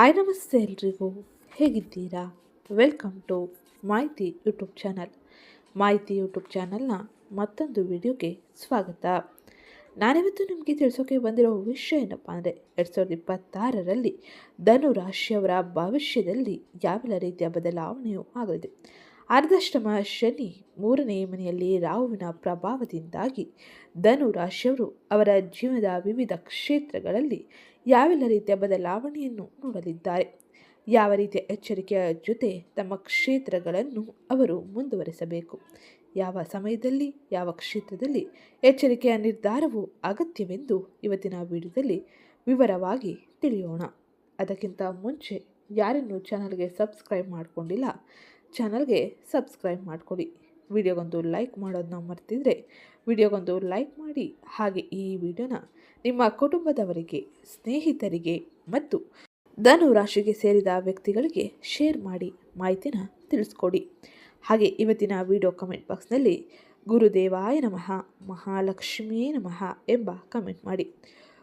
ಆಯ್ ನಮಸ್ತೆ ಎಲ್ರಿಗೂ ಹೇಗಿದ್ದೀರಾ? Welcome to Mahiti YouTube channel. Mahiti YouTube ಚಾನಲ್ನ ಮತ್ತೊಂದು ವಿಡಿಯೋಗೆ ಸ್ವಾಗತ. ನಾನಿವತ್ತು ನಿಮಗೆ ತಿಳಿಸೋಕೆ ಬಂದಿರೋ ವಿಷಯ ಏನಪ್ಪ ಅಂದರೆ, ಎರಡು ಸಾವಿರದ ಇಪ್ಪತ್ತಾರರಲ್ಲಿ ಧನು ರಾಶಿಯವರ ಭವಿಷ್ಯದಲ್ಲಿ ಯಾವೆಲ್ಲ ರೀತಿಯ ಬದಲಾವಣೆಯೂ ಆಗಲಿದೆ. ಅರ್ಧಾಷ್ಟಮ ಶನಿ ಮೂರನೇ ಮನೆಯಲ್ಲಿ ರಾಹುವಿನ ಪ್ರಭಾವದಿಂದಾಗಿ ಧನು ರಾಶಿಯವರು ಅವರ ಜೀವನದ ವಿವಿಧ ಕ್ಷೇತ್ರಗಳಲ್ಲಿ ಯಾವೆಲ್ಲ ರೀತಿಯ ಬದಲಾವಣೆಯನ್ನು ನೋಡಲಿದ್ದಾರೆ? ಯಾವ ರೀತಿಯ ಎಚ್ಚರಿಕೆಯ ಜೊತೆ ತಮ್ಮ ಕ್ಷೇತ್ರಗಳನ್ನು ಅವರು ಮುಂದುವರಿಸಬೇಕು? ಯಾವ ಸಮಯದಲ್ಲಿ, ಯಾವ ಕ್ಷೇತ್ರದಲ್ಲಿ ಎಚ್ಚರಿಕೆಯ ನಿರ್ಧಾರವು ಅಗತ್ಯವೆಂದು ಇವತ್ತಿನ ವಿಡಿಯೋದಲ್ಲಿ ವಿವರವಾಗಿ ತಿಳಿಯೋಣ. ಅದಕ್ಕಿಂತ ಮುಂಚೆ ಯಾರನ್ನು ಚಾನಲ್ಗೆ ಸಬ್ಸ್ಕ್ರೈಬ್ ಮಾಡಿಕೊಂಡಿಲ್ಲ, ಚಾನಲ್ಗೆ ಸಬ್ಸ್ಕ್ರೈಬ್ ಮಾಡ್ಕೊಳ್ಳಿ. ವಿಡಿಯೋಗೊಂದು ಲೈಕ್ ಮಾಡೋದನ್ನ ಮರ್ತಿದ್ರೆ ವಿಡಿಯೋಗೊಂದು ಲೈಕ್ ಮಾಡಿ. ಹಾಗೆ ಈ ವಿಡಿಯೋನ ನಿಮ್ಮ ಕುಟುಂಬದವರಿಗೆ, ಸ್ನೇಹಿತರಿಗೆ ಮತ್ತು ಧನು ರಾಶಿಗೆ ಸೇರಿದ ವ್ಯಕ್ತಿಗಳಿಗೆ ಶೇರ್ ಮಾಡಿ, ಮಾಹಿತಿನ ತಿಳಿಸ್ಕೊಡಿ. ಹಾಗೆ ಇವತ್ತಿನ ವಿಡಿಯೋ ಕಮೆಂಟ್ ಬಾಕ್ಸ್ನಲ್ಲಿ ಗುರುದೇವಾಯ ನಮಃ, ಮಹಾಲಕ್ಷ್ಮಿಯೇ ನಮಃ ಎಂಬ ಕಮೆಂಟ್ ಮಾಡಿ.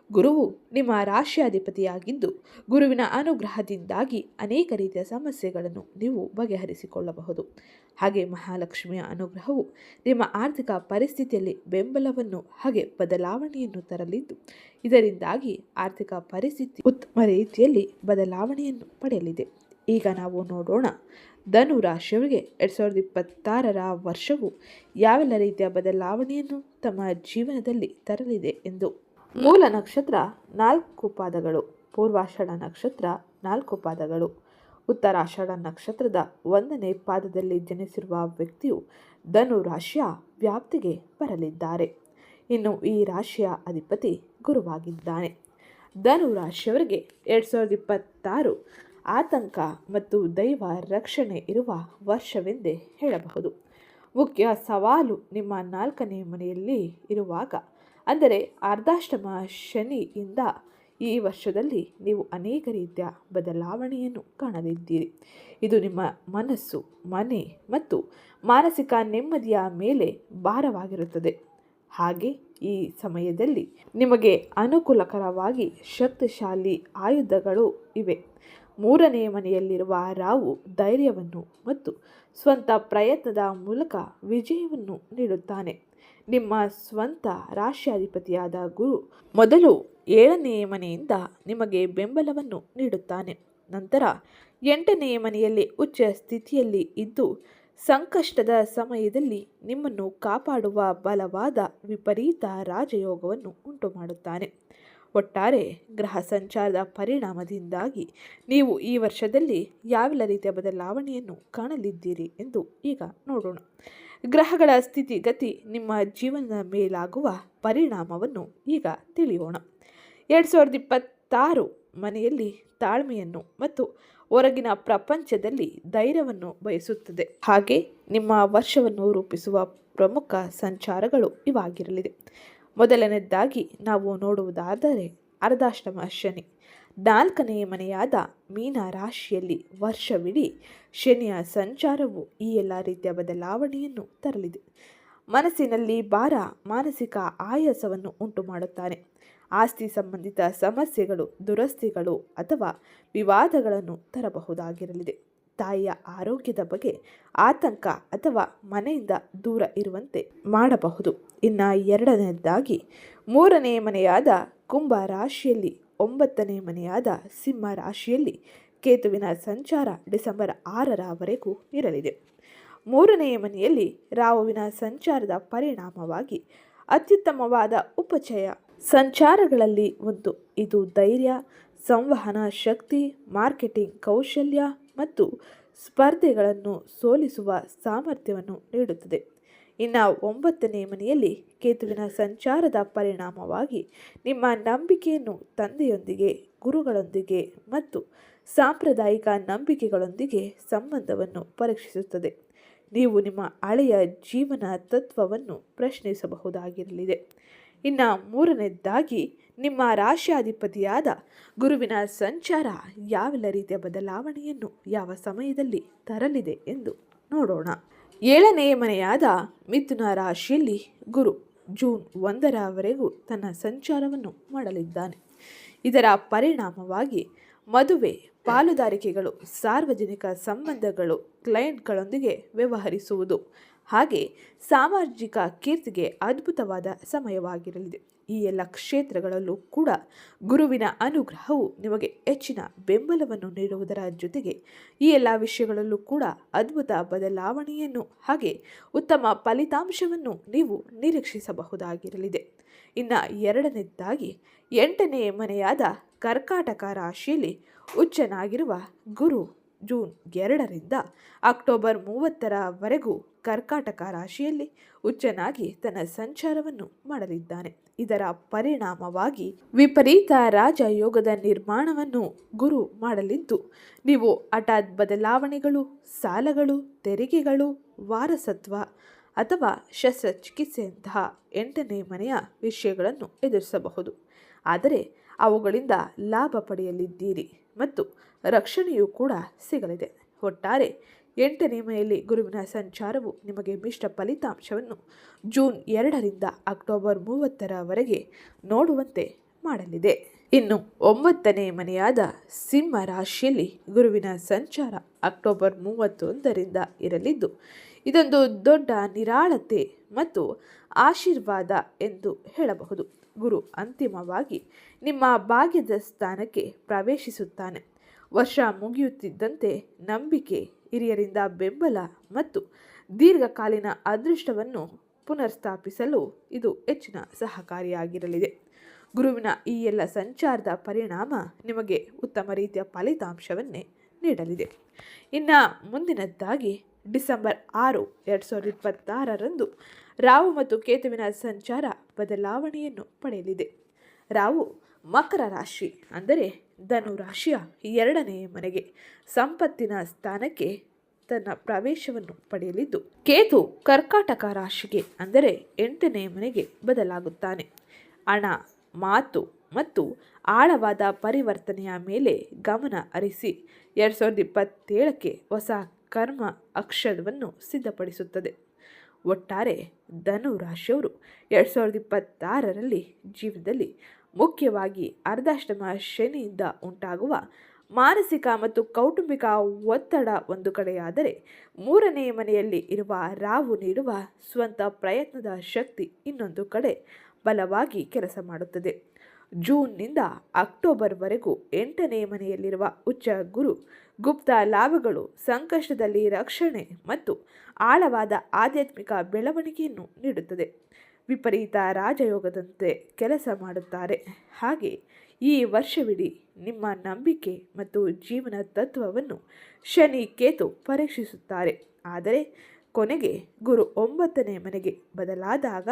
ಗುರುವು ನಿಮ್ಮ ರಾಶಿಯಾಧಿಪತಿಯಾಗಿದ್ದು ಗುರುವಿನ ಅನುಗ್ರಹದಿಂದಾಗಿ ಅನೇಕ ರೀತಿಯ ಸಮಸ್ಯೆಗಳನ್ನು ನೀವು ಬಗೆಹರಿಸಿಕೊಳ್ಳಬಹುದು. ಹಾಗೆ ಮಹಾಲಕ್ಷ್ಮಿಯ ಅನುಗ್ರಹವು ನಿಮ್ಮ ಆರ್ಥಿಕ ಪರಿಸ್ಥಿತಿಯಲ್ಲಿ ಬೆಂಬಲವನ್ನು ಹಾಗೆ ಬದಲಾವಣೆಯನ್ನು ತರಲಿದ್ದು, ಇದರಿಂದಾಗಿ ಆರ್ಥಿಕ ಪರಿಸ್ಥಿತಿ ಉತ್ತಮ ರೀತಿಯಲ್ಲಿ ಬದಲಾವಣೆಯನ್ನು ಪಡೆಯಲಿದೆ. ಈಗ ನಾವು ನೋಡೋಣ, ಧನು ರಾಶಿಯವರಿಗೆ ಎರಡು ಸಾವಿರದ ಇಪ್ಪತ್ತಾರರ ವರ್ಷವು ಯಾವೆಲ್ಲ ರೀತಿಯ ಬದಲಾವಣೆಯನ್ನು ತಮ್ಮ ಜೀವನದಲ್ಲಿ ತರಲಿದೆ ಎಂದು ಮೂಲ ನಕ್ಷತ್ರ ನಾಲ್ಕು ಪಾದಗಳು, ಪೂರ್ವಾಷಾಢ ನಕ್ಷತ್ರ ನಾಲ್ಕು ಪಾದಗಳು. ಉತ್ತರಾಷಾಢ ನಕ್ಷತ್ರದ ಒಂದನೇ ಪಾದದಲ್ಲಿ ಜನಿಸಿರುವ ವ್ಯಕ್ತಿಯು ಧನು ರಾಶಿಯ ವ್ಯಾಪ್ತಿಗೆ ಬರಲಿದ್ದಾರೆ. ಇನ್ನು ಈ ರಾಶಿಯ ಅಧಿಪತಿ ಗುರುವಾಗಿದ್ದಾನೆ. ಧನು ರಾಶಿಯವರಿಗೆ ಎರಡು ಸಾವಿರದ ಇಪ್ಪತ್ತಾರು ಆತಂಕ ಮತ್ತು ದೈವ ರಕ್ಷಣೆ ಇರುವ ವರ್ಷವೆಂದೇ ಹೇಳಬಹುದು. ಮುಖ್ಯ ಸವಾಲು ನಿಮ್ಮ ನಾಲ್ಕನೇ ಮನೆಯಲ್ಲಿ ಇರುವಾಗ ಅಂದರೆ ಅರ್ಧಾಷ್ಟಮ ಶನಿಯಿಂದ ಈ ವರ್ಷದಲ್ಲಿ ನೀವು ಅನೇಕ ರೀತಿಯ ಬದಲಾವಣೆಯನ್ನು ಕಾಣಲಿದ್ದೀರಿ. ಇದು ನಿಮ್ಮ ಮನಸ್ಸು, ಮನೆ ಮತ್ತು ಮಾನಸಿಕ ನೆಮ್ಮದಿಯ ಮೇಲೆ ಭಾರವಾಗಿರುತ್ತದೆ. ಹಾಗೆ ಈ ಸಮಯದಲ್ಲಿ ನಿಮಗೆ ಅನುಕೂಲಕರವಾಗಿ ಶಕ್ತಿಶಾಲಿ ಆಯುಧಗಳು ಇವೆ. ಮೂರನೇ ಮನೆಯಲ್ಲಿರುವ ರಾವು ಧೈರ್ಯವನ್ನು ಮತ್ತು ಸ್ವಂತ ಪ್ರಯತ್ನದ ಮೂಲಕ ವಿಜಯವನ್ನು ನೀಡುತ್ತಾನೆ. ನಿಮ್ಮ ಸ್ವಂತ ರಾಶ್ಯಾಧಿಪತಿಯಾದ ಗುರು ಮೊದಲು ಏಳನೆಯ ಮನೆಯಿಂದ ನಿಮಗೆ ಬೆಂಬಲವನ್ನು ನೀಡುತ್ತಾನೆ. ನಂತರ ಎಂಟನೆಯ ಮನೆಯಲ್ಲಿ ಉಚ್ಚ ಸ್ಥಿತಿಯಲ್ಲಿ ಇದ್ದು, ಸಂಕಷ್ಟದ ಸಮಯದಲ್ಲಿ ನಿಮ್ಮನ್ನು ಕಾಪಾಡುವ ಬಲವಾದ ವಿಪರೀತ ರಾಜಯೋಗವನ್ನು ಉಂಟು ಮಾಡುತ್ತಾನೆ ಒಟ್ಟಾರೆ ಗ್ರಹ ಸಂಚಾರದ ಪರಿಣಾಮದಿಂದಾಗಿ ನೀವು ಈ ವರ್ಷದಲ್ಲಿ ಯಾವೆಲ್ಲ ರೀತಿಯ ಬದಲಾವಣೆಯನ್ನು ಕಾಣಲಿದ್ದೀರಿ ಎಂದು ಈಗ ನೋಡೋಣ. ಗ್ರಹಗಳ ಸ್ಥಿತಿಗತಿ ನಿಮ್ಮ ಜೀವನದ ಮೇಲಾಗುವ ಪರಿಣಾಮವನ್ನು ಈಗ ತಿಳಿಯೋಣ. ಎರಡು ಸಾವಿರದ ಇಪ್ಪತ್ತಾರು ಮನೆಯಲ್ಲಿ ತಾಳ್ಮೆಯನ್ನು ಮತ್ತು ಹೊರಗಿನ ಪ್ರಪಂಚದಲ್ಲಿ ಧೈರ್ಯವನ್ನು ಬಯಸುತ್ತದೆ. ಹಾಗೆ ನಿಮ್ಮ ವರ್ಷವನ್ನು ರೂಪಿಸುವ ಪ್ರಮುಖ ಸಂಚಾರಗಳು ಇವಾಗಿರಲಿದೆ. ಮೊದಲನೇದಾಗಿ ನಾವು ನೋಡುವುದಾದರೆ ಅರ್ಧಾಷ್ಟಮ ಶನಿ. ನಾಲ್ಕನೇ ಮನೆಯಾದ ಮೀನ ರಾಶಿಯಲ್ಲಿ ವರ್ಷವಿಡೀ ಶನಿಯ ಸಂಚಾರವು ಈ ಎಲ್ಲ ರೀತಿಯ ಬದಲಾವಣೆಯನ್ನು ತರಲಿದೆ. ಮನಸ್ಸಿನಲ್ಲಿ ಭಾರ, ಮಾನಸಿಕ ಆಯಾಸವನ್ನು ಉಂಟು ಮಾಡುತ್ತಾನೆ ಆಸ್ತಿ ಸಂಬಂಧಿತ ಸಮಸ್ಯೆಗಳು, ದುರಸ್ತಿಗಳು ಅಥವಾ ವಿವಾದಗಳನ್ನು ತರಬಹುದಾಗಿರಲಿದೆ. ತಾಯಿಯ ಆರೋಗ್ಯದ ಬಗ್ಗೆ ಆತಂಕ ಅಥವಾ ಮನೆಯಿಂದ ದೂರ ಇರುವಂತೆ ಮಾಡಬಹುದು. ಇನ್ನು ಎರಡನೇದಾಗಿ ಮೂರನೇ ಮನೆಯಾದ ಕುಂಭ ರಾಶಿಯಲ್ಲಿ ಒಂಬತ್ತನೇ ಮನೆಯಾದ ಸಿಂಹ ರಾಶಿಯಲ್ಲಿ ಕೇತುವಿನ ಸಂಚಾರ ಡಿಸೆಂಬರ್ ಆರರವರೆಗೂ ಇರಲಿದೆ. ಮೂರನೆಯ ಮನೆಯಲ್ಲಿ ರಾಹುವಿನ ಸಂಚಾರದ ಪರಿಣಾಮವಾಗಿ ಅತ್ಯುತ್ತಮವಾದ ಉಪಚಯ ಸಂಚಾರಗಳಲ್ಲಿ ಒಂದು. ಇದು ಧೈರ್ಯ, ಸಂವಹನ ಶಕ್ತಿ, ಮಾರ್ಕೆಟಿಂಗ್ ಕೌಶಲ್ಯ ಮತ್ತು ಸ್ಪರ್ಧೆಗಳನ್ನು ಸೋಲಿಸುವ ಸಾಮರ್ಥ್ಯವನ್ನು ನೀಡುತ್ತದೆ. ಇನ್ನು ಒಂಬತ್ತನೇ ಮನೆಯಲ್ಲಿ ಕೇತುವಿನ ಸಂಚಾರದ ಪರಿಣಾಮವಾಗಿ ನಿಮ್ಮ ನಂಬಿಕೆಯನ್ನು ತಂದೆಯೊಂದಿಗೆ, ಗುರುಗಳೊಂದಿಗೆ ಮತ್ತು ಸಾಂಪ್ರದಾಯಿಕ ನಂಬಿಕೆಗಳೊಂದಿಗೆ ಸಂಬಂಧವನ್ನು ಪರೀಕ್ಷಿಸುತ್ತದೆ. ನೀವು ನಿಮ್ಮ ಹಳೆಯ ಜೀವನ ತತ್ವವನ್ನು ಪ್ರಶ್ನಿಸಬಹುದಾಗಿರಲಿದೆ. ಇನ್ನು ಮೂರನೇದಾಗಿ, ನಿಮ್ಮ ರಾಶಿಯಾಧಿಪತಿಯಾದ ಗುರುವಿನ ಸಂಚಾರ ಯಾವೆಲ್ಲ ರೀತಿಯ ಬದಲಾವಣೆಯನ್ನು ಯಾವ ಸಮಯದಲ್ಲಿ ತರಲಿದೆ ಎಂದು ನೋಡೋಣ. ಏಳನೇ ಮನೆಯಾದ ಮಿಥುನ ರಾಶಿಯಲ್ಲಿ ಗುರು ಜೂನ್ ಒಂದರವರೆಗೂ ತನ್ನ ಸಂಚಾರವನ್ನು ಮಾಡಲಿದ್ದಾನೆ. ಇದರ ಪರಿಣಾಮವಾಗಿ ಮದುವೆ, ಪಾಲುದಾರಿಕೆಗಳು, ಸಾರ್ವಜನಿಕ ಸಂಬಂಧಗಳು, ಕ್ಲೈಂಟ್ಗಳೊಂದಿಗೆ ವ್ಯವಹರಿಸುವುದು, ಹಾಗೆ ಸಾಮಾಜಿಕ ಕೀರ್ತಿಗೆ ಅದ್ಭುತವಾದ ಸಮಯವಾಗಿರಲಿದೆ. ಈ ಎಲ್ಲ ಕ್ಷೇತ್ರಗಳಲ್ಲೂ ಕೂಡ ಗುರುವಿನ ಅನುಗ್ರಹವು ನಿಮಗೆ ಹೆಚ್ಚಿನ ಬೆಂಬಲವನ್ನು ನೀಡುವುದರ ಜೊತೆಗೆ ಈ ಎಲ್ಲ ವಿಷಯಗಳಲ್ಲೂ ಕೂಡ ಅದ್ಭುತ ಬದಲಾವಣೆಯನ್ನು ಹಾಗೆ ಉತ್ತಮ ಫಲಿತಾಂಶವನ್ನು ನೀವು ನಿರೀಕ್ಷಿಸಬಹುದಾಗಿರಲಿದೆ. ಇನ್ನು ಎರಡನೇದಾಗಿ ಎಂಟನೇ ಮನೆಯಾದ ಕರ್ಕಾಟಕ ರಾಶಿಯಲ್ಲಿ ಉಚ್ಚನಾಗಿರುವ ಗುರು ಜೂನ್ ಎರಡರಿಂದ ಅಕ್ಟೋಬರ್ ಮೂವತ್ತರವರೆಗೂ ಕರ್ಕಾಟಕ ರಾಶಿಯಲ್ಲಿ ಉಚ್ಚನಾಗಿ ತನ್ನ ಸಂಚಾರವನ್ನು ಮಾಡಲಿದ್ದಾನೆ. ಇದರ ಪರಿಣಾಮವಾಗಿ ವಿಪರೀತ ರಾಜಯೋಗದ ನಿರ್ಮಾಣವನ್ನು ಗುರು ಮಾಡಲಿದ್ದು, ನೀವು ಹಠಾತ್ ಬದಲಾವಣೆಗಳು, ಸಾಲಗಳು, ತೆರಿಗೆಗಳು, ವಾರಸತ್ವ ಅಥವಾ ಶಸ್ತ್ರಚಿಕಿತ್ಸೆಯಂತಹ ಎಂಟನೇ ಮನೆಯ ವಿಷಯಗಳನ್ನು ಎದುರಿಸಬಹುದು. ಆದರೆ ಅವುಗಳಿಂದ ಲಾಭ ಪಡೆಯಲಿದ್ದೀರಿ. ಮತ್ತು ರಕ್ಷಣೆಯೂ ಕೂಡ ಸಿಗಲಿದೆ. ಒಟ್ಟಾರೆ ಎಂಟನೇ ಮನೆಯಲ್ಲಿ ಗುರುವಿನ ಸಂಚಾರವು ನಿಮಗೆ ಮಿಶ್ರ ಫಲಿತಾಂಶವನ್ನು ಜೂನ್ ಎರಡರಿಂದ ಅಕ್ಟೋಬರ್ ಮೂವತ್ತರವರೆಗೆ ನೋಡುವಂತೆ ಮಾಡಲಿದೆ. ಇನ್ನು ಒಂಬತ್ತನೇ ಮನೆಯಾದ ಸಿಂಹ ರಾಶಿಯಲ್ಲಿ ಗುರುವಿನ ಸಂಚಾರ ಅಕ್ಟೋಬರ್ ಮೂವತ್ತೊಂದರಿಂದ ಇರಲಿದ್ದು, ಇದೊಂದು ದೊಡ್ಡ ನಿರಾಳತೆ ಮತ್ತು ಆಶೀರ್ವಾದ ಎಂದು ಹೇಳಬಹುದು. ಗುರು ಅಂತಿಮವಾಗಿ ನಿಮ್ಮ ಭಾಗ್ಯದ ಸ್ಥಾನಕ್ಕೆ ಪ್ರವೇಶಿಸುತ್ತಾನೆ. ವರ್ಷ ಮುಗಿಯುತ್ತಿದ್ದಂತೆ ನಂಬಿಕೆ, ಹಿರಿಯರಿಂದ ಬೆಂಬಲ ಮತ್ತು ದೀರ್ಘಕಾಲೀನ ಅದೃಷ್ಟವನ್ನು ಪುನರ್ಸ್ಥಾಪಿಸಲು ಇದು ಹೆಚ್ಚಿನ ಸಹಕಾರಿಯಾಗಿರಲಿದೆ. ಗುರುವಿನ ಈ ಎಲ್ಲ ಸಂಚಾರದ ಪರಿಣಾಮ ನಿಮಗೆ ಉತ್ತಮ ರೀತಿಯ ಫಲಿತಾಂಶವನ್ನೇ ನೀಡಲಿದೆ. ಇನ್ನು ಮುಂದಿನದ್ದಾಗಿ ಡಿಸೆಂಬರ್ ಆರು, ಎರಡು ಸಾವಿರದ ಇಪ್ಪತ್ತಾರರಂದು ರಾವು ಮತ್ತು ಕೇತುವಿನ ಸಂಚಾರ ಬದಲಾವಣೆಯನ್ನು ಪಡೆಯಲಿದೆ. ರಾವು ಮಕರ ರಾಶಿ, ಅಂದರೆ ಧನು ರಾಶಿಯ ಎರಡನೇ ಮನೆಗೆ ಸಂಪತ್ತಿನ ಸ್ಥಾನಕ್ಕೆ ತನ್ನ ಪ್ರವೇಶವನ್ನು ಪಡೆಯಲಿದ್ದು, ಕೇತು ಕರ್ಕಾಟಕ ರಾಶಿಗೆ, ಅಂದರೆ ಎಂಟನೇ ಮನೆಗೆ ಬದಲಾಗುತ್ತಾನೆ. ಹಣ, ಮಾತು ಮತ್ತು ಆಳವಾದ ಪರಿವರ್ತನೆಯ ಮೇಲೆ ಗಮನ ಹರಿಸಿ ಎರಡು ಸಾವಿರದ ಇಪ್ಪತ್ತೇಳಕ್ಕೆ ಹೊಸ ಕರ್ಮ ಅಕ್ಷರವನ್ನು ಸಿದ್ಧಪಡಿಸುತ್ತದೆ. ಒಟ್ಟಾರೆ ಧನು ರಾಶಿಯವರು ಎರಡು ಸಾವಿರದ ಇಪ್ಪತ್ತಾರರಲ್ಲಿ ಜೀವನದಲ್ಲಿ ಮುಖ್ಯವಾಗಿ ಅರ್ಧಾಷ್ಟಮ ಶನಿಯಿಂದ ಉಂಟಾಗುವ ಮಾನಸಿಕ ಮತ್ತು ಕೌಟುಂಬಿಕ ಒತ್ತಡ ಒಂದು ಕಡೆಯಾದರೆ ಮೂರನೇ ಮನೆಯಲ್ಲಿ ಇರುವ ರಾವು ನೀಡುವ ಸ್ವಂತ ಪ್ರಯತ್ನದ ಶಕ್ತಿ ಇನ್ನೊಂದು ಕಡೆ ಬಲವಾಗಿ ಕೆಲಸ ಮಾಡುತ್ತದೆ. ಜೂನ್ನಿಂದ ಅಕ್ಟೋಬರ್ವರೆಗೂ ಎಂಟನೇ ಮನೆಯಲ್ಲಿರುವ ಉಚ್ಚ ಗುರು, ಗುಪ್ತ ಲಾಭಗಳು, ಸಂಕಷ್ಟದಲ್ಲಿ ರಕ್ಷಣೆ ಮತ್ತು ಆಳವಾದ ಆಧ್ಯಾತ್ಮಿಕ ಬೆಳವಣಿಗೆಯನ್ನು ನೀಡುತ್ತದೆ. ವಿಪರೀತ ರಾಜಯೋಗದಂತೆ ಕೆಲಸ ಮಾಡುತ್ತಾರೆ. ಹಾಗೆ ಈ ವರ್ಷವಿಡೀ ನಿಮ್ಮ ನಂಬಿಕೆ ಮತ್ತು ಜೀವನ ತತ್ವವನ್ನು ಶನಿ ಕೇತು ಪರೀಕ್ಷಿಸುತ್ತಾರೆ. ಆದರೆ ಕೊನೆಗೆ ಗುರು ಒಂಬತ್ತನೇ ಮನೆಗೆ ಬದಲಾದಾಗ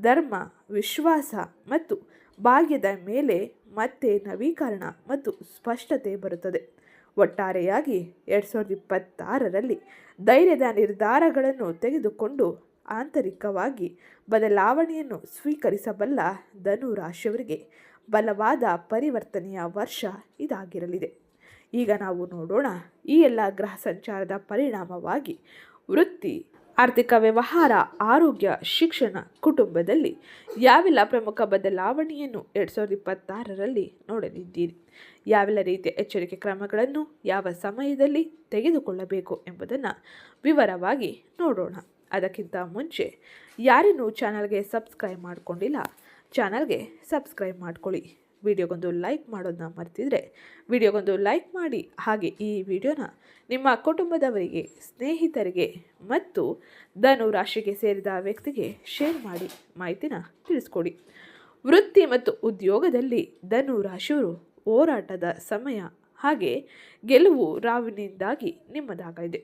ಧರ್ಮ, ವಿಶ್ವಾಸ ಮತ್ತು ಭಾಗ್ಯದ ಮೇಲೆ ಮತ್ತೆ ನವೀಕರಣ ಮತ್ತು ಸ್ಪಷ್ಟತೆ ಬರುತ್ತದೆ. ಒಟ್ಟಾರೆಯಾಗಿ ಎರಡು ಸಾವಿರದ ಇಪ್ಪತ್ತಾರರಲ್ಲಿ ಧೈರ್ಯದ ನಿರ್ಧಾರಗಳನ್ನು ತೆಗೆದುಕೊಂಡು ಆಂತರಿಕವಾಗಿ ಬದಲಾವಣೆಯನ್ನು ಸ್ವೀಕರಿಸಬಲ್ಲ ಧನು ರಾಶಿಯವರಿಗೆ ಬಲವಾದ ಪರಿವರ್ತನೆಯ ವರ್ಷ ಇದಾಗಿರಲಿದೆ. ಈಗ ನಾವು ನೋಡೋಣ ಈ ಎಲ್ಲ ಗ್ರಹ ಸಂಚಾರದ ಪರಿಣಾಮವಾಗಿ ವೃತ್ತಿ ಆರ್ಥಿಕ ವ್ಯವಹಾರ, ಆರೋಗ್ಯ, ಶಿಕ್ಷಣ ಕುಟುಂಬದಲ್ಲಿ ಯಾವೆಲ್ಲ ಪ್ರಮುಖ ಬದಲಾವಣೆಯನ್ನು ಎರಡು ಸಾವಿರದ ಇಪ್ಪತ್ತಾರರಲ್ಲಿ ನೋಡಲಿದ್ದೀರಿ? ಯಾವೆಲ್ಲ ರೀತಿಯ ಎಚ್ಚರಿಕೆ ಕ್ರಮಗಳನ್ನು ಯಾವ ಸಮಯದಲ್ಲಿ ತೆಗೆದುಕೊಳ್ಳಬೇಕು ಎಂಬುದನ್ನು ವಿವರವಾಗಿ ನೋಡೋಣ. ಅದಕ್ಕಿಂತ ಮುಂಚೆ ಯಾರಿನ್ನೂ ಚಾನಲ್ಗೆ ಸಬ್ಸ್ಕ್ರೈಬ್ ಮಾಡಿಕೊಂಡಿಲ್ಲ, ಚಾನಲ್ಗೆ ಸಬ್ಸ್ಕ್ರೈಬ್ ಮಾಡ್ಕೊಳ್ಳಿ. ವಿಡಿಯೋಗೊಂದು ಲೈಕ್ ಮಾಡೋದನ್ನ ಮರ್ತಿದ್ರೆ ವಿಡಿಯೋಗೊಂದು ಲೈಕ್ ಮಾಡಿ. ಹಾಗೆ ಈ ವಿಡಿಯೋನ ನಿಮ್ಮ ಕುಟುಂಬದವರಿಗೆ, ಸ್ನೇಹಿತರಿಗೆ ಮತ್ತು ಧನು ರಾಶಿಗೆ ಸೇರಿದ ವ್ಯಕ್ತಿಗೆ ಶೇರ್ ಮಾಡಿ ಮಾಹಿತಿನ ತಿಳಿಸ್ಕೊಡಿ. ವೃತ್ತಿ ಮತ್ತು ಉದ್ಯೋಗದಲ್ಲಿ ಧನು ರಾಶಿಯವರು ಹೋರಾಟದ ಸಮಯ ಹಾಗೆ ಗೆಲುವು ರಾವಿನಿಂದಾಗಿ ನಿಮ್ಮದಾಗಲಿದೆ.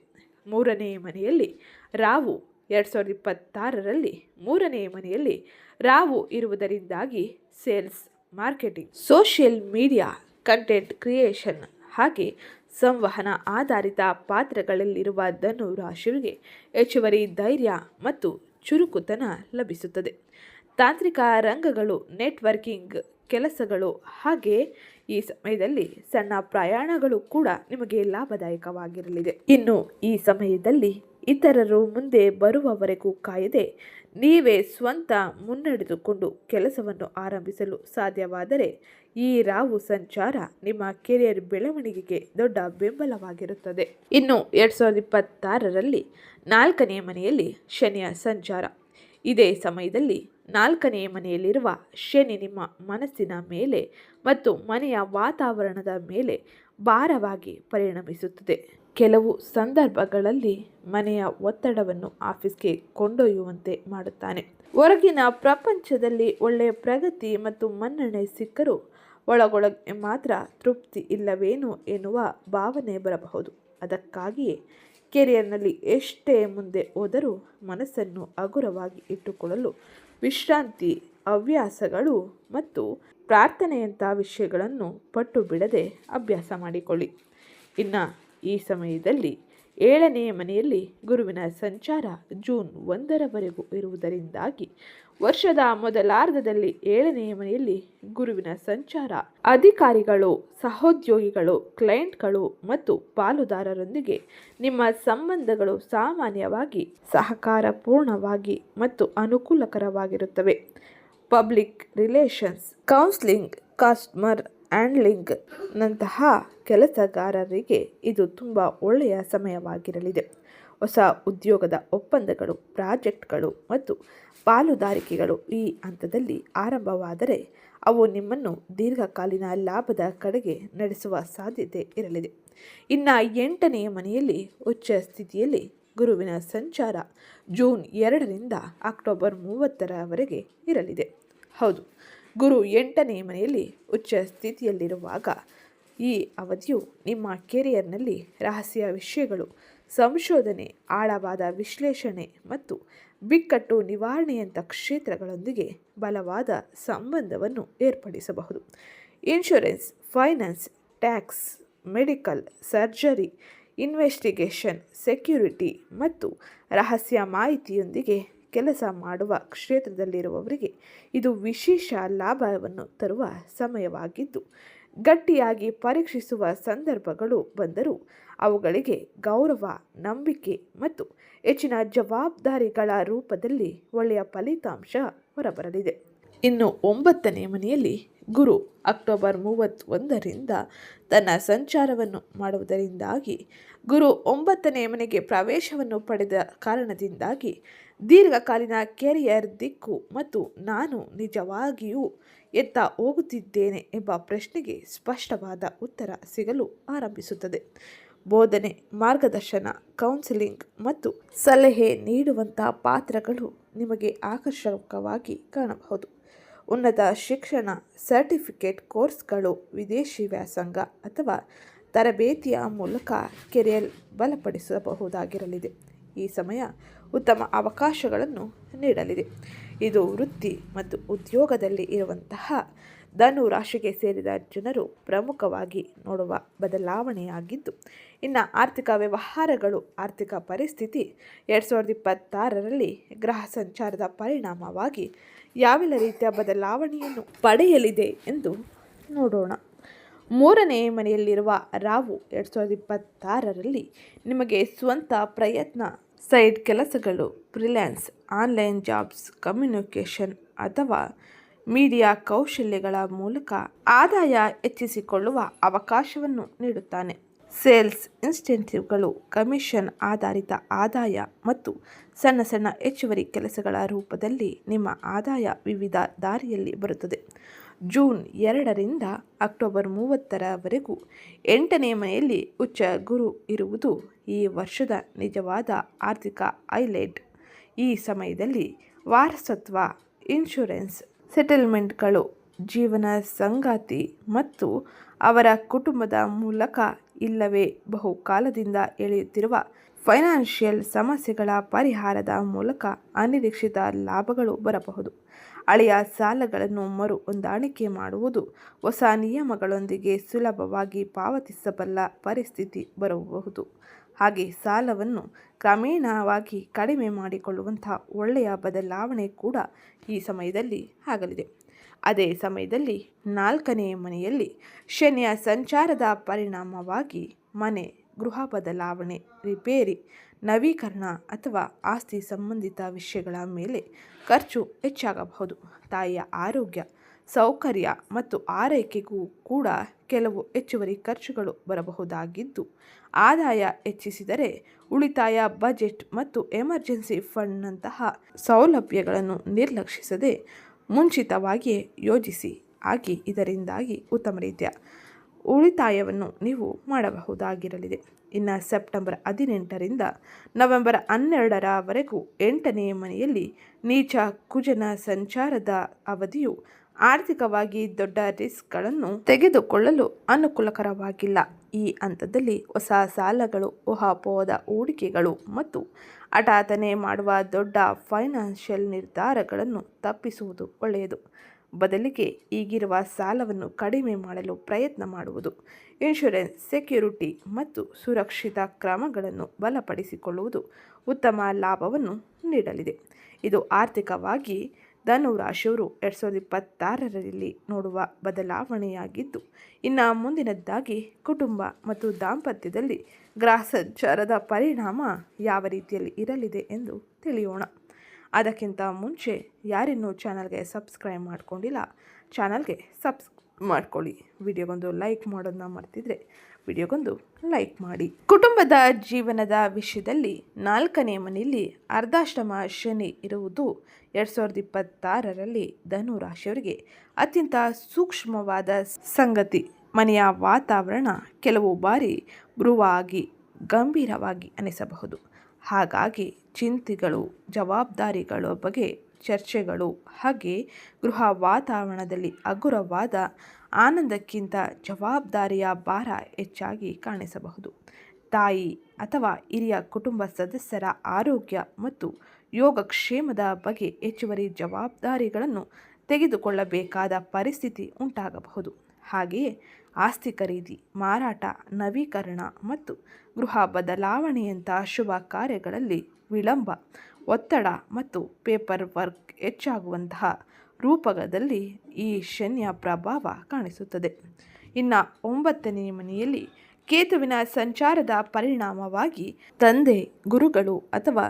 ಮೂರನೇ ಮನೆಯಲ್ಲಿ ರಾವು ಎರಡು ಸಾವಿರದ ಇಪ್ಪತ್ತಾರರಲ್ಲಿ ಮೂರನೇ ಮನೆಯಲ್ಲಿ ರಾವು ಇರುವುದರಿಂದಾಗಿ sales marketing, social media content creation ಹಾಗೆ ಸಂವಹನ ಆಧಾರಿತ ಪಾತ್ರಗಳಲ್ಲಿರುವ ಧನು ರಾಶಿಗೆ ಹೆಚ್ಚುವರಿ ಧೈರ್ಯ ಮತ್ತು ಚುರುಕುತನ ಲಭಿಸುತ್ತದೆ. ತಾಂತ್ರಿಕ ರಂಗಗಳು, ನೆಟ್ವರ್ಕಿಂಗ್ ಕೆಲಸಗಳು ಹಾಗೆ ಈ ಸಮಯದಲ್ಲಿ ಸಣ್ಣ ಪ್ರಯಾಣಗಳು ಕೂಡ ನಿಮಗೆ ಲಾಭದಾಯಕವಾಗಿರಲಿದೆ. ಇನ್ನು ಈ ಸಮಯದಲ್ಲಿ ಇತರರು ಮುಂದೆ ಬರುವವರೆಗೂ ಕಾಯದೆ ನೀವೇ ಸ್ವಂತ ಮುನ್ನಡೆದುಕೊಂಡು ಕೆಲಸವನ್ನು ಆರಂಭಿಸಲು ಸಾಧ್ಯವಾದರೆ ಈ ರಾವು ಸಂಚಾರ ನಿಮ್ಮ ಕೆರಿಯರ್ ಬೆಳವಣಿಗೆಗೆ ದೊಡ್ಡ ಬೆಂಬಲವಾಗಿರುತ್ತದೆ. ಇನ್ನು ಎರಡು ಸಾವಿರದ ಇಪ್ಪತ್ತಾರರಲ್ಲಿ ನಾಲ್ಕನೇ ಮನೆಯಲ್ಲಿ ಶನಿಯ ಸಂಚಾರ. ಇದೇ ಸಮಯದಲ್ಲಿ ನಾಲ್ಕನೇ ಮನೆಯಲ್ಲಿರುವ ಶನಿ ನಿಮ್ಮ ಮನಸ್ಸಿನ ಮೇಲೆ ಮತ್ತು ಮನೆಯ ವಾತಾವರಣದ ಮೇಲೆ ಭಾರವಾಗಿ ಪರಿಣಮಿಸುತ್ತದೆ. ಕೆಲವು ಸಂದರ್ಭಗಳಲ್ಲಿ ಮನೆಯ ಒತ್ತಡವನ್ನು ಆಫೀಸ್ಗೆ ಕೊಂಡೊಯ್ಯುವಂತೆ ಮಾಡುತ್ತಾನೆ. ಹೊರಗಿನ ಪ್ರಪಂಚದಲ್ಲಿ ಒಳ್ಳೆಯ ಪ್ರಗತಿ ಮತ್ತು ಮನ್ನಣೆ ಸಿಕ್ಕರೂ ಒಳಗೊಳಗೆ ಮಾತ್ರ ತೃಪ್ತಿ ಇಲ್ಲವೇನೋ ಎನ್ನುವ ಭಾವನೆ ಬರಬಹುದು. ಅದಕ್ಕಾಗಿಯೇ ಕೆರಿಯರ್ನಲ್ಲಿ ಎಷ್ಟೇ ಮುಂದೆ ಹೋದರೂ ಮನಸ್ಸನ್ನು ಹಗುರವಾಗಿ ಇಟ್ಟುಕೊಳ್ಳಲು ವಿಶ್ರಾಂತಿ, ಹವ್ಯಾಸಗಳು ಮತ್ತು ಪ್ರಾರ್ಥನೆಯಂಥ ವಿಷಯಗಳನ್ನು ಪಟ್ಟು ಬಿಡದೆ ಅಭ್ಯಾಸ ಮಾಡಿಕೊಳ್ಳಿ. ಇನ್ನು ಈ ಸಮಯದಲ್ಲಿ ಏಳನೇ ಮನೆಯಲ್ಲಿ ಗುರುವಿನ ಸಂಚಾರ ಜೂನ್ ಒಂದರವರೆಗೂ ಇರುವುದರಿಂದಾಗಿ ವರ್ಷದ ಮೊದಲಾರ್ಧದಲ್ಲಿ ಏಳನೆಯ ಮನೆಯಲ್ಲಿ ಗುರುವಿನ ಸಂಚಾರ ಅಧಿಕಾರಿಗಳು, ಸಹೋದ್ಯೋಗಿಗಳು, ಕ್ಲೈಂಟ್ಗಳು ಮತ್ತು ಪಾಲುದಾರರೊಂದಿಗೆ ನಿಮ್ಮ ಸಂಬಂಧಗಳು ಸಾಮಾನ್ಯವಾಗಿ ಸಹಕಾರಪೂರ್ಣವಾಗಿ ಮತ್ತು ಅನುಕೂಲಕರವಾಗಿರುತ್ತವೆ. Public relations counselling customer handling ನಂತಹ ಕೆಲಸಗಾರರಿಗೆ ಇದು ತುಂಬ ಒಳ್ಳೆಯ ಸಮಯವಾಗಿರಲಿದೆ. ಹೊಸ ಉದ್ಯೋಗದ ಒಪ್ಪಂದಗಳು, ಪ್ರಾಜೆಕ್ಟ್ಗಳು ಮತ್ತು ಪಾಲುದಾರಿಕೆಗಳು ಈ ಹಂತದಲ್ಲಿ ಆರಂಭವಾದರೆ ಅವು ನಿಮ್ಮನ್ನು ದೀರ್ಘಕಾಲೀನ ಲಾಭದ ಕಡೆಗೆ ನಡೆಸುವ ಸಾಧ್ಯತೆ ಇರಲಿದೆ. ಇನ್ನು ಎಂಟನೆಯ ಮನೆಯಲ್ಲಿ ಉಚ್ಚ ಸ್ಥಿತಿಯಲ್ಲಿ ಗುರುವಿನ ಸಂಚಾರ ಜೂನ್ ಎರಡರಿಂದ ಅಕ್ಟೋಬರ್ ಮೂವತ್ತರವರೆಗೆ ಇರಲಿದೆ. ಹೌದು. ಗುರು ಎಂಟನೇ ಮನೆಯಲ್ಲಿ ಉಚ್ಚ ಸ್ಥಿತಿಯಲ್ಲಿರುವಾಗ ಈ ಅವಧಿಯು ನಿಮ್ಮ ಕೆರಿಯರ್ನಲ್ಲಿ ರಹಸ್ಯ ವಿಷಯಗಳು, ಸಂಶೋಧನೆ, ಆಳವಾದ ವಿಶ್ಲೇಷಣೆ ಮತ್ತು ಬಿಕ್ಕಟ್ಟು ನಿವಾರಣೆಯಂಥ ಕ್ಷೇತ್ರಗಳೊಂದಿಗೆ ಬಲವಾದ ಸಂಬಂಧವನ್ನು ಏರ್ಪಡಿಸಬಹುದು. Insurance, finance, tax, medical, surgery, investigation, security ಮತ್ತು ರಹಸ್ಯ ಮಾಹಿತಿಯೊಂದಿಗೆ ಕೆಲಸ ಮಾಡುವ ಕ್ಷೇತ್ರದಲ್ಲಿರುವವರಿಗೆ ಇದು ವಿಶೇಷ ಲಾಭವನ್ನು ತರುವ ಸಮಯವಾಗಿದ್ದು, ಗಟ್ಟಿಯಾಗಿ ಪರೀಕ್ಷಿಸುವ ಸಂದರ್ಭಗಳು ಬಂದರೂ ಅವುಗಳಿಗೆ ಗೌರವ, ನಂಬಿಕೆ ಮತ್ತು ಹೆಚ್ಚಿನ ಜವಾಬ್ದಾರಿಗಳ ರೂಪದಲ್ಲಿ ಒಳ್ಳೆಯ ಫಲಿತಾಂಶ ಹೊರಬರಲಿದೆ. ಇನ್ನು ಒಂಬತ್ತನೇ ಮನೆಯಲ್ಲಿ ಗುರು ಅಕ್ಟೋಬರ್ ಮೂವತ್ತೊಂದರಿಂದ ತನ್ನ ಸಂಚಾರವನ್ನು ಮಾಡುವುದರಿಂದಾಗಿ ಗುರು ಒಂಬತ್ತನೇ ಮನೆಗೆ ಪ್ರವೇಶವನ್ನು ಪಡೆದ ಕಾರಣದಿಂದಾಗಿ ದೀರ್ಘಕಾಲೀನ ಕೆರಿಯರ್ ದಿಕ್ಕು ಮತ್ತು ನಾನು ನಿಜವಾಗಿಯೂ ಎತ್ತ ಹೋಗುತ್ತಿದ್ದೇನೆ ಎಂಬ ಪ್ರಶ್ನೆಗೆ ಸ್ಪಷ್ಟವಾದ ಉತ್ತರ ಸಿಗಲು ಆರಂಭಿಸುತ್ತದೆ. ಬೋಧನೆ, ಮಾರ್ಗದರ್ಶನ ಕೌನ್ಸಿಲಿಂಗ್ ಮತ್ತು ಸಲಹೆ ನೀಡುವಂಥ ಪಾತ್ರಗಳು ನಿಮಗೆ ಆಕರ್ಷಕವಾಗಿ ಕಾಣಬಹುದು. ಉನ್ನತ ಶಿಕ್ಷಣ ಸರ್ಟಿಫಿಕೇಟ್ ಕೋರ್ಸ್ಗಳು ವಿದೇಶಿ ವ್ಯಾಸಂಗ ಅಥವಾ ತರಬೇತಿಯ ಮೂಲಕ ಕೆರಿಯರ್ ಬಲಪಡಿಸಬಹುದಾಗಿರಲಿದೆ. ಈ ಸಮಯ ಉತ್ತಮ ಅವಕಾಶಗಳನ್ನು ನೀಡಲಿದೆ. ಇದು ವೃತ್ತಿ ಮತ್ತು ಉದ್ಯೋಗದಲ್ಲಿ ಇರುವಂತಹ ಧನು ರಾಶಿಗೆ ಸೇರಿದ ಜನರು ಪ್ರಮುಖವಾಗಿ ನೋಡುವ ಬದಲಾವಣೆಯಾಗಿದ್ದು, ಇನ್ನು ಆರ್ಥಿಕ ವ್ಯವಹಾರಗಳು, ಆರ್ಥಿಕ ಪರಿಸ್ಥಿತಿ ಎರಡು ಸಾವಿರದ ಇಪ್ಪತ್ತಾರರಲ್ಲಿ ಗ್ರಹ ಸಂಚಾರದ ಪರಿಣಾಮವಾಗಿ ಯಾವೆಲ್ಲ ರೀತಿಯ ಬದಲಾವಣೆಯನ್ನು ಪಡೆಯಲಿದೆ ಎಂದು ನೋಡೋಣ. ಮೂರನೇ ಮನೆಯಲ್ಲಿರುವ ರಾವು ಎರಡು ಸಾವಿರದ ಇಪ್ಪತ್ತಾರರಲ್ಲಿ ನಿಮಗೆ ಸ್ವಂತ ಪ್ರಯತ್ನ, ಸೈಡ್ ಕೆಲಸಗಳು ಫ್ರೀಲ್ಯಾನ್ಸ್ ಆನ್ಲೈನ್ ಜಾಬ್ಸ್ ಕಮ್ಯುನಿಕೇಷನ್ ಅಥವಾ ಮೀಡಿಯಾ ಕೌಶಲ್ಯಗಳ ಮೂಲಕ ಆದಾಯ ಹೆಚ್ಚಿಸಿಕೊಳ್ಳುವ ಅವಕಾಶವನ್ನು ನೀಡುತ್ತಾನೆ. ಸೇಲ್ಸ್ ಇನ್ಸ್ಟೆಂಟಿವ್ಗಳು ಕಮಿಷನ್ ಆಧಾರಿತ ಆದಾಯ ಮತ್ತು ಸಣ್ಣ ಸಣ್ಣ ಹೆಚ್ಚುವರಿ ಕೆಲಸಗಳ ರೂಪದಲ್ಲಿ ನಿಮ್ಮ ಆದಾಯ ವಿವಿಧ ದಾರಿಯಲ್ಲಿ ಬರುತ್ತದೆ. ಜೂನ್ ಎರಡರಿಂದ ಅಕ್ಟೋಬರ್ ಮೂವತ್ತರವರೆಗೂ ಎಂಟನೇ ಮನೆಯಲ್ಲಿ ಉಚ್ಚ ಗುರು ಇರುವುದು ಈ ವರ್ಷದ ನಿಜವಾದ ಆರ್ಥಿಕ ಹೈಲೈಟ್. ಈ ಸಮಯದಲ್ಲಿ ವಾರಸತ್ವ, ಇನ್ಶೂರೆನ್ಸ್ ಸೆಟಲ್ಮೆಂಟ್ಗಳು, ಜೀವನ ಸಂಗಾತಿ ಮತ್ತು ಅವರ ಕುಟುಂಬದ ಮೂಲಕ ಇಲ್ಲವೇ ಬಹುಕಾಲದಿಂದ ಎಳೆಯುತ್ತಿರುವ ಫೈನಾನ್ಷಿಯಲ್ ಸಮಸ್ಯೆಗಳ ಪರಿಹಾರದ ಮೂಲಕ ಅನಿರೀಕ್ಷಿತ ಲಾಭಗಳು ಬರಬಹುದು. ಹಳೆಯ ಸಾಲಗಳನ್ನು ಮರು ಹೊಂದಾಣಿಕೆ ಮಾಡುವುದು ಹೊಸ ನಿಯಮಗಳೊಂದಿಗೆ ಸುಲಭವಾಗಿ ಪಾವತಿಸಬಲ್ಲ ಪರಿಸ್ಥಿತಿ ಬರಬಹುದು. ಹಾಗೆ ಸಾಲವನ್ನು ಕ್ರಮೇಣವಾಗಿ ಕಡಿಮೆ ಮಾಡಿಕೊಳ್ಳುವಂಥ ಒಳ್ಳೆಯ ಬದಲಾವಣೆ ಕೂಡ ಈ ಸಮಯದಲ್ಲಿ ಆಗಲಿದೆ. ಅದೇ ಸಮಯದಲ್ಲಿ ನಾಲ್ಕನೇ ಮನೆಯಲ್ಲಿ ಶನಿಯ ಸಂಚಾರದ ಪರಿಣಾಮವಾಗಿ ಮನೆ ಗೃಹ ಬದಲಾವಣೆ, ರಿಪೇರಿ, ನವೀಕರಣ ಅಥವಾ ಆಸ್ತಿ ಸಂಬಂಧಿತ ವಿಷಯಗಳ ಮೇಲೆ ಖರ್ಚು ಹೆಚ್ಚಾಗಬಹುದು. ತಾಯಿಯ ಆರೋಗ್ಯ ಸೌಕರ್ಯ ಮತ್ತು ಆರೈಕೆಗೂ ಕೂಡ ಕೆಲವು ಹೆಚ್ಚುವರಿ ಖರ್ಚುಗಳು ಬರಬಹುದಾಗಿದ್ದು, ಆದಾಯ ಹೆಚ್ಚಿಸಿದರೆ ಉಳಿತಾಯ ಬಜೆಟ್ ಮತ್ತು ಎಮರ್ಜೆನ್ಸಿ ಫಂಡ್ನಂತಹ ಸೌಲಭ್ಯಗಳನ್ನು ನಿರ್ಲಕ್ಷಿಸದೆ ಮುಂಚಿತವಾಗಿಯೇ ಯೋಜಿಸಿ. ಹಾಗೆ ಇದರಿಂದಾಗಿ ಉತ್ತಮ ರೀತಿಯ ಉಳಿತಾಯವನ್ನು ನೀವು ಮಾಡಬಹುದಾಗಿರಲಿದೆ. ಇನ್ನು ಸೆಪ್ಟೆಂಬರ್ ಹದಿನೆಂಟರಿಂದ ನವೆಂಬರ್ ಹನ್ನೆರಡರವರೆಗೂ ಎಂಟನೇ ಮನೆಯಲ್ಲಿ ನೀಚ ಕುಜನ ಸಂಚಾರದ ಅವಧಿಯು ಆರ್ಥಿಕವಾಗಿ ದೊಡ್ಡ ರಿಸ್ಕ್ಗಳನ್ನು ತೆಗೆದುಕೊಳ್ಳಲು ಅನುಕೂಲಕರವಾಗಿಲ್ಲ. ಈ ಹಂತದಲ್ಲಿ ಹೊಸ ಸಾಲಗಳು ಊಹಾಪೋಹದ ಹೂಡಿಕೆಗಳು ಮತ್ತು ಹಠಾತನೆ ಮಾಡುವ ದೊಡ್ಡ ಫೈನಾನ್ಷಿಯಲ್ ನಿರ್ಧಾರಗಳನ್ನು ತಪ್ಪಿಸುವುದು ಒಳ್ಳೆಯದು. ಬದಲಿಗೆ ಈಗಿರುವ ಸಾಲವನ್ನು ಕಡಿಮೆ ಮಾಡಲು ಪ್ರಯತ್ನ ಮಾಡುವುದು, ಇನ್ಶೂರೆನ್ಸ್, ಸೆಕ್ಯೂರಿಟಿ ಮತ್ತು ಸುರಕ್ಷಿತ ಕ್ರಮಗಳನ್ನು ಬಲಪಡಿಸಿಕೊಳ್ಳುವುದು ಉತ್ತಮ ಲಾಭವನ್ನು ನೀಡಲಿದೆ. ಇದು ಆರ್ಥಿಕವಾಗಿ ಧನು ರಾಶಿಯವರು ಎರಡು ಸಾವಿರದ ಇಪ್ಪತ್ತಾರರಲ್ಲಿ ನೋಡುವ ಬದಲಾವಣೆಯಾಗಿದ್ದು, ಇನ್ನು ಮುಂದಿನದ್ದಾಗಿ ಕುಟುಂಬ ಮತ್ತು ದಾಂಪತ್ಯದಲ್ಲಿ ಗ್ರಹ ಸಂಚಾರದ ಪರಿಣಾಮ ಯಾವ ರೀತಿಯಲ್ಲಿ ಇರಲಿದೆ ಎಂದು ತಿಳಿಯೋಣ. ಅದಕ್ಕಿಂತ ಮುಂಚೆ ಯಾರಿನ್ನೂ ಚಾನಲ್ಗೆ ಸಬ್ಸ್ಕ್ರೈಬ್ ಮಾಡ್ಕೊಂಡಿಲ್ಲ, ಚಾನಲ್ಗೆ ಸಬ್ಸ್, ಮಾಡ್ಕೊಳ್ಳಿ. ವಿಡಿಯೋಗೊಂದು ಲೈಕ್ ಮಾಡೋದನ್ನ ಮರ್ತಿದ್ರೆ ವಿಡಿಯೋಗೊಂದು ಲೈಕ್ ಮಾಡಿ. ಕುಟುಂಬದ ಜೀವನದ ವಿಷಯದಲ್ಲಿ ನಾಲ್ಕನೇ ಮನೆಯಲ್ಲಿ ಅರ್ಧಾಶ್ರಮ ಶನಿ ಇರುವುದು ಎರಡು ಸಾವಿರದ ಇಪ್ಪತ್ತಾರರಲ್ಲಿ ಧನು ರಾಶಿಯವರಿಗೆ ಅತ್ಯಂತ ಸೂಕ್ಷ್ಮವಾದ ಸಂಗತಿ. ಮನೆಯ ವಾತಾವರಣ ಕೆಲವು ಬಾರಿ ಮೃವಾಗಿ, ಗಂಭೀರವಾಗಿ ಅನಿಸಬಹುದು. ಹಾಗಾಗಿ ಚಿಂತೆಗಳು, ಜವಾಬ್ದಾರಿಗಳ ಬಗ್ಗೆ ಚರ್ಚೆಗಳು. ಹಾಗೆ ಗೃಹ ವಾತಾವರಣದಲ್ಲಿ ಹಗುರವಾದ ಆನಂದಕ್ಕಿಂತ ಜವಾಬ್ದಾರಿಯ ಭಾರ ಹೆಚ್ಚಾಗಿ ಕಾಣಿಸಬಹುದು. ತಾಯಿ ಅಥವಾ ಹಿರಿಯ ಕುಟುಂಬ ಸದಸ್ಯರ ಆರೋಗ್ಯ ಮತ್ತು ಯೋಗಕ್ಷೇಮದ ಬಗ್ಗೆ ಹೆಚ್ಚುವರಿ ಜವಾಬ್ದಾರಿಗಳನ್ನು ತೆಗೆದುಕೊಳ್ಳಬೇಕಾದ ಪರಿಸ್ಥಿತಿ ಉಂಟಾಗಬಹುದು. ಹಾಗೆಯೇ ಆಸ್ತಿ ಖರೀದಿ, ಮಾರಾಟ, ನವೀಕರಣ ಮತ್ತು ಗೃಹ ಬದಲಾವಣೆಯಂತಹ ಶುಭ ಕಾರ್ಯಗಳಲ್ಲಿ ವಿಳಂಬ ಒತ್ತಡ ಮತ್ತು ಪೇಪರ್ ವರ್ಕ್ ಹೆಚ್ಚಾಗುವಂತಹ ರೂಪಕದಲ್ಲಿ ಈ ಶನಿಯ ಪ್ರಭಾವ ಕಾಣಿಸುತ್ತದೆ. ಇನ್ನು ಒಂಬತ್ತನೇ ಮನೆಯಲ್ಲಿ ಕೇತುವಿನ ಸಂಚಾರದ ಪರಿಣಾಮವಾಗಿ ತಂದೆ, ಗುರುಗಳು ಅಥವಾ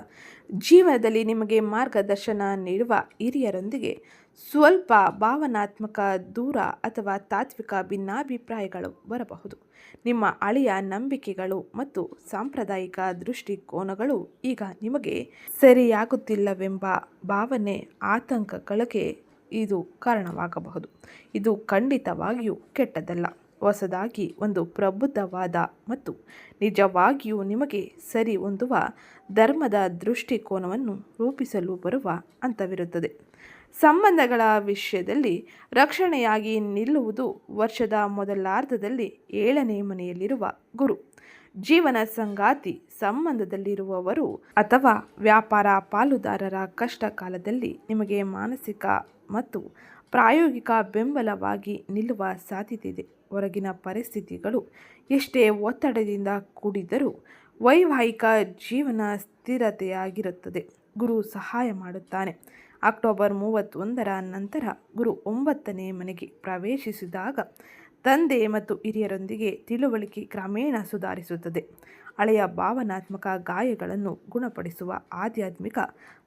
ಜೀವನದಲ್ಲಿ ನಿಮಗೆ ಮಾರ್ಗದರ್ಶನ ನೀಡುವ ಹಿರಿಯರೊಂದಿಗೆ ಸ್ವಲ್ಪ ಭಾವನಾತ್ಮಕ ದೂರ ಅಥವಾ ತಾತ್ವಿಕ ಭಿನ್ನಾಭಿಪ್ರಾಯಗಳು ಬರಬಹುದು. ನಿಮ್ಮ ಹಳೆಯ ನಂಬಿಕೆಗಳು ಮತ್ತು ಸಾಂಪ್ರದಾಯಿಕ ದೃಷ್ಟಿಕೋನಗಳು ಈಗ ನಿಮಗೆ ಸರಿಯಾಗುತ್ತಿಲ್ಲವೆಂಬ ಭಾವನೆ, ಆತಂಕಗಳಿಗೆ ಇದು ಕಾರಣವಾಗಬಹುದು. ಇದು ಖಂಡಿತವಾಗಿಯೂ ಕೆಟ್ಟದಲ್ಲ ಹೊಸದಾಗಿ ಒಂದು ಪ್ರಬುದ್ಧವಾದ ಮತ್ತು ನಿಜವಾಗಿಯೂ ನಿಮಗೆ ಸರಿ ಹೊಂದುವ ಧರ್ಮದ ದೃಷ್ಟಿಕೋನವನ್ನು ರೂಪಿಸಲು ಬರುವ ಹಂತವಿರುತ್ತದೆ. ಸಂಬಂಧಗಳ ವಿಷಯದಲ್ಲಿ ರಕ್ಷಣೆಯಾಗಿ ನಿಲ್ಲುವುದು ವರ್ಷದ ಮೊದಲಾರ್ಧದಲ್ಲಿ ಏಳನೇ ಮನೆಯಲ್ಲಿರುವ ಗುರು. ಜೀವನ ಸಂಗಾತಿ ಸಂಬಂಧದಲ್ಲಿರುವವರು ಅಥವಾ ವ್ಯಾಪಾರ ಪಾಲುದಾರರ ಕಷ್ಟ ಕಾಲದಲ್ಲಿ ನಿಮಗೆ ಮಾನಸಿಕ ಮತ್ತು ಪ್ರಾಯೋಗಿಕ ಬೆಂಬಲವಾಗಿ ನಿಲ್ಲುವ ಸಾಧ್ಯತೆ ಇದೆ. ಹೊರಗಿನ ಪರಿಸ್ಥಿತಿಗಳು ಎಷ್ಟೇ ಒತ್ತಡದಿಂದ ಕೂಡಿದರೂ ವೈವಾಹಿಕ ಜೀವನ ಸ್ಥಿರತೆಯಾಗಿರುತ್ತದೆ. ಗುರು ಸಹಾಯ ಮಾಡುತ್ತಾನೆ. ಅಕ್ಟೋಬರ್ ಮೂವತ್ತೊಂದರ ನಂತರ ಗುರು ಒಂಬತ್ತನೇ ಮನೆಗೆ ಪ್ರವೇಶಿಸಿದಾಗ ತಂದೆ ಮತ್ತು ಹಿರಿಯರೊಂದಿಗೆ ತಿಳುವಳಿಕೆ ಕ್ರಮೇಣ ಸುಧಾರಿಸುತ್ತದೆ. ಹಳೆಯ ಭಾವನಾತ್ಮಕ ಗಾಯಗಳನ್ನು ಗುಣಪಡಿಸುವ ಆಧ್ಯಾತ್ಮಿಕ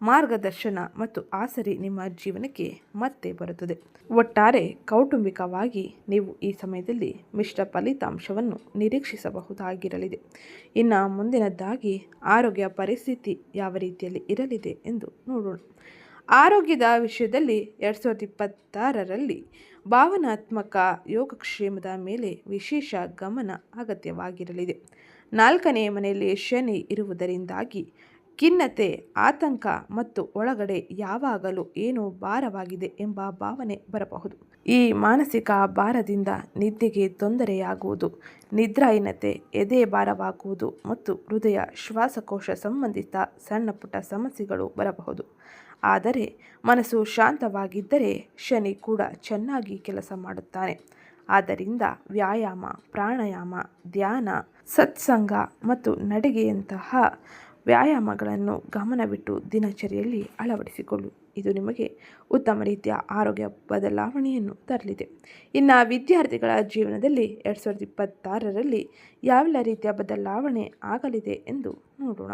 ಮಾರ್ಗದರ್ಶನ ಮತ್ತು ಆಸರಿ ನಿಮ್ಮ ಜೀವನಕ್ಕೆ ಮತ್ತೆ ಬರುತ್ತದೆ. ಒಟ್ಟಾರೆ ಕೌಟುಂಬಿಕವಾಗಿ ನೀವು ಈ ಸಮಯದಲ್ಲಿ ಮಿಶ್ರ ಫಲಿತಾಂಶವನ್ನು ನಿರೀಕ್ಷಿಸಬಹುದಾಗಿರಲಿದೆ. ಇನ್ನು ಮುಂದಿನದ್ದಾಗಿ ಆರೋಗ್ಯ ಪರಿಸ್ಥಿತಿ ಯಾವ ರೀತಿಯಲ್ಲಿ ಇರಲಿದೆ ಎಂದು ನೋಡೋಣ. ಆರೋಗ್ಯದ ವಿಷಯದಲ್ಲಿ ಎರಡು ಸಾವಿರದ ಇಪ್ಪತ್ತಾರರಲ್ಲಿ ಭಾವನಾತ್ಮಕ ಯೋಗಕ್ಷೇಮದ ಮೇಲೆ ವಿಶೇಷ ಗಮನ ಅಗತ್ಯವಾಗಿರಲಿದೆ. ನಾಲ್ಕನೇ ಮನೆಯಲ್ಲಿ ಶನಿ ಇರುವುದರಿಂದಾಗಿ ಖಿನ್ನತೆ, ಆತಂಕ ಮತ್ತು ಒಳಗಡೆ ಯಾವಾಗಲೂ ಏನೋ ಭಾರವಾಗಿದೆ ಎಂಬ ಭಾವನೆ ಬರಬಹುದು. ಈ ಮಾನಸಿಕ ಭಾರದಿಂದ ನಿದ್ದೆಗೆ ತೊಂದರೆಯಾಗುವುದು, ನಿದ್ರಾಹೀನತೆ, ಎದೆ ಭಾರವಾಗುವುದು ಮತ್ತು ಹೃದಯ ಶ್ವಾಸಕೋಶ ಸಂಬಂಧಿತ ಸಣ್ಣ ಪುಟ್ಟ ಸಮಸ್ಯೆಗಳು ಬರಬಹುದು. ಆದರೆ ಮನಸ್ಸು ಶಾಂತವಾಗಿದ್ದರೆ ಶನಿ ಕೂಡ ಚೆನ್ನಾಗಿ ಕೆಲಸ ಮಾಡುತ್ತಾನೆ. ಆದ್ದರಿಂದ ವ್ಯಾಯಾಮ, ಪ್ರಾಣಾಯಾಮ, ಧ್ಯಾನ, ಸತ್ಸಂಗ ಮತ್ತು ನಡಿಗೆಯಂತಹ ವ್ಯಾಯಾಮಗಳನ್ನು ಗಮನವಿಟ್ಟು ದಿನಚರಿಯಲ್ಲಿ ಅಳವಡಿಸಿಕೊಳ್ಳು. ಇದು ನಿಮಗೆ ಉತ್ತಮ ರೀತಿಯ ಆರೋಗ್ಯ ಬದಲಾವಣೆಯನ್ನು ತರಲಿದೆ. ಇನ್ನು ವಿದ್ಯಾರ್ಥಿಗಳ ಜೀವನದಲ್ಲಿ ಎರಡು ಸಾವಿರದ ಇಪ್ಪತ್ತಾರರಲ್ಲಿ ಯಾವೆಲ್ಲ ರೀತಿಯ ಬದಲಾವಣೆ ಆಗಲಿದೆ ಎಂದು ನೋಡೋಣ.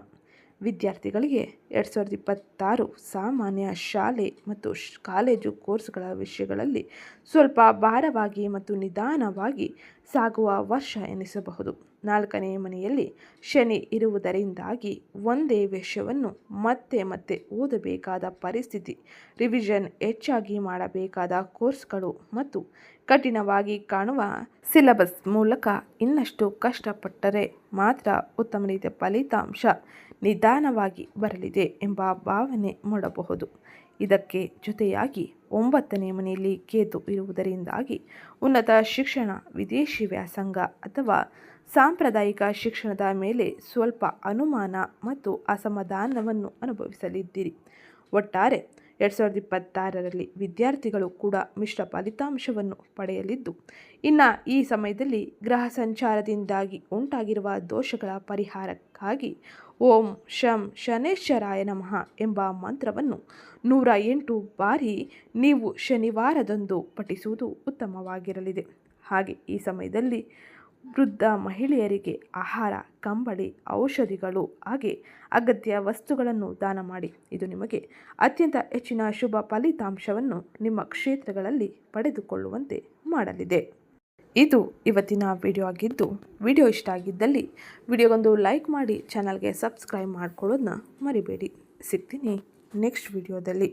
ವಿದ್ಯಾರ್ಥಿಗಳಿಗೆ ಎರಡು ಸಾವಿರದ ಇಪ್ಪತ್ತಾರು ಸಾಮಾನ್ಯ ಶಾಲೆ ಮತ್ತು ಕಾಲೇಜು ಕೋರ್ಸ್ಗಳ ವಿಷಯಗಳಲ್ಲಿ ಸ್ವಲ್ಪ ಭಾರವಾಗಿ ಮತ್ತು ನಿಧಾನವಾಗಿ ಸಾಗುವ ವರ್ಷ ಎನಿಸಬಹುದು. ನಾಲ್ಕನೇ ಮನೆಯಲ್ಲಿ ಶನಿ ಇರುವುದರಿಂದಾಗಿ ಒಂದೇ ವಿಷಯವನ್ನು ಮತ್ತೆ ಮತ್ತೆ ಓದಬೇಕಾದ ಪರಿಸ್ಥಿತಿ, ರಿವಿಷನ್ ಹೆಚ್ಚಾಗಿ ಮಾಡಬೇಕಾದ ಕೋರ್ಸ್ಗಳು ಮತ್ತು ಕಠಿಣವಾಗಿ ಕಾಣುವ ಸಿಲಬಸ್ ಮೂಲಕ ಇನ್ನಷ್ಟು ಕಷ್ಟಪಟ್ಟರೆ ಮಾತ್ರ ಉತ್ತಮ ರೀತಿಯ ಫಲಿತಾಂಶ ನಿಧಾನವಾಗಿ ಬರಲಿದೆ ಎಂಬ ಭಾವನೆ ಮೂಡಬಹುದು. ಇದಕ್ಕೆ ಜೊತೆಯಾಗಿ ಒಂಬತ್ತನೇ ಮನೆಯಲ್ಲಿ ಕೇತು ಇರುವುದರಿಂದಾಗಿ ಉನ್ನತ ಶಿಕ್ಷಣ, ವಿದೇಶಿ ವ್ಯಾಸಂಗ ಅಥವಾ ಸಾಂಪ್ರದಾಯಿಕ ಶಿಕ್ಷಣದ ಮೇಲೆ ಸ್ವಲ್ಪ ಅನುಮಾನ ಮತ್ತು ಅಸಮಾಧಾನವನ್ನು ಅನುಭವಿಸಲಿದ್ದೀರಿ. ಒಟ್ಟಾರೆ ಎರಡು ಸಾವಿರದ ಇಪ್ಪತ್ತಾರರಲ್ಲಿ ವಿದ್ಯಾರ್ಥಿಗಳು ಕೂಡ ಮಿಶ್ರ ಫಲಿತಾಂಶವನ್ನು ಪಡೆಯಲಿದ್ದು, ಇನ್ನು ಈ ಸಮಯದಲ್ಲಿ ಗ್ರಹ ಸಂಚಾರದಿಂದಾಗಿ ಉಂಟಾಗಿರುವ ದೋಷಗಳ ಪರಿಹಾರಕ್ಕಾಗಿ ಓಂ ಶಂ ಶನೇಶ್ವರಾಯ ನಮಃ ಎಂಬ ಮಂತ್ರವನ್ನು ನೂರ ಎಂಟು ಬಾರಿ ನೀವು ಶನಿವಾರದಂದು ಪಠಿಸುವುದು ಉತ್ತಮವಾಗಿರಲಿದೆ. ಹಾಗೆ ಈ ಸಮಯದಲ್ಲಿ ವೃದ್ಧ ಮಹಿಳೆಯರಿಗೆ ಆಹಾರ, ಕಂಬಳಿ, ಔಷಧಿಗಳು ಹಾಗೆ ಅಗತ್ಯ ವಸ್ತುಗಳನ್ನು ದಾನ ಮಾಡಿ. ಇದು ನಿಮಗೆ ಅತ್ಯಂತ ಹೆಚ್ಚಿನ ಶುಭ ಫಲಿತಾಂಶವನ್ನು ನಿಮ್ಮ ಕ್ಷೇತ್ರಗಳಲ್ಲಿ ಪಡೆದುಕೊಳ್ಳುವಂತೆ ಮಾಡಲಿದೆ. ಇದು ಇವತ್ತಿನ ವಿಡಿಯೋ ಆಗಿದ್ದು ವಿಡಿಯೋ ಇಷ್ಟ ಆಗಿದ್ದಲ್ಲಿ ವಿಡಿಯೋಗೊಂದು ಲೈಕ್ ಮಾಡಿ ಚಾನಲ್ಗೆ ಸಬ್ಸ್ಕ್ರೈಬ್ ಮಾಡ್ಕೊಳ್ಳೋದನ್ನ ಮರಿಬೇಡಿ. ಸಿಗ್ತೀನಿ ನೆಕ್ಸ್ಟ್ ವಿಡಿಯೋದಲ್ಲಿ